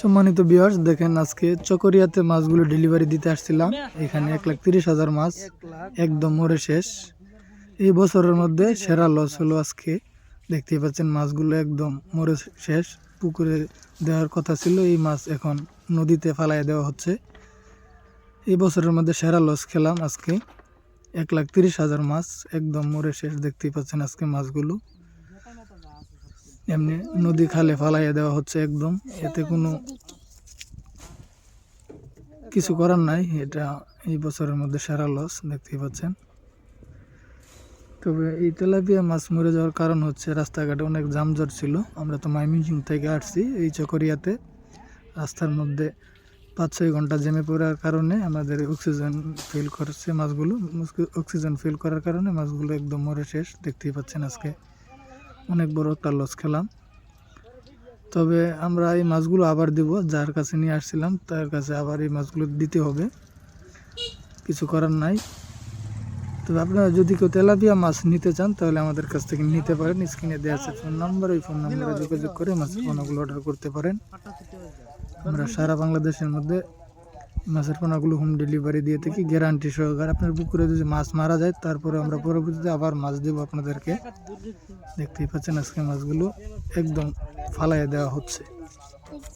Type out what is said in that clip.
সম্মানিত বিয়ার্স দেখেন আজকে চকরিয়াতে মাছগুলো ডেলিভারি দিতে আসছিলাম। এখানে এক লাখ তিরিশ হাজার মাছ একদম মরে শেষ। এই বছরের মধ্যে সেরা লস হলো আজকে। দেখতেই পাচ্ছেন মাছগুলো একদম মরে শেষ। পুকুরে দেওয়ার কথা ছিল, এই মাছ এখন নদীতে ফালাই দেওয়া হচ্ছে। এই বছরের মধ্যে সেরা লস খেলাম আজকে। এক লাখ তিরিশ হাজার মাছ একদম মরে শেষ। দেখতেই পাচ্ছেন আজকে মাছগুলো। এমনি নদী খালে ফালাইয়া দেওয়া হচ্ছে একদম। এতে কোনো কিছু করার নাই। এটা এই বছরের মধ্যে সারা লস দেখতেই পাচ্ছেন। তবে এই তেলাপিয়া মাছ মরে যাওয়ার কারণ হচ্ছে রাস্তাঘাটে অনেক জামজট ছিল। আমরা তো মাইমিংসিং থেকে আসছি এই চকরিয়াতে। রাস্তার মধ্যে পাঁচ ছয় ঘণ্টা জেমে পড়ার কারণে আমাদের অক্সিজেন ফিল করছে মাছগুলো। অক্সিজেন ফিল করার কারণে মাছগুলো একদম মরে শেষ, দেখতেই পাচ্ছেন আজকে। অনেক বড় একটা লস খেলাম। তবে আমরা এই মাছগুলো আবার দিব, যার কাছে নিয়ে আসছিলাম, তার কাছে আবার এই মাছগুলো দিতে হবে। কিছু করার নাই। তবে আপনারা যদি কেউ তেলাপিয়া মাছ নিতে চান, তাহলে আমাদের কাছ থেকে নিতে পারেন। স্ক্রিনে দেওয়া আছে ফোন নাম্বার ওই ফোন নাম্বারে যোগাযোগ করে মাছের পোনাগুলো অর্ডার করতে পারেন। আমরা সারা বাংলাদেশের মধ্যে মাছের পোনাগুলো হোম ডেলিভারি দিয়ে থাকি গ্যারান্টি সহকারে। আপনার পুকুরে যদি মাছ মারা যায়, তারপরে আমরা পরবর্তীতে আবার মাছ দেবো আপনাদেরকে। দেখতেই পাচ্ছেন আজকে মাছগুলো একদম ফালাইয়ে দেওয়া হচ্ছে।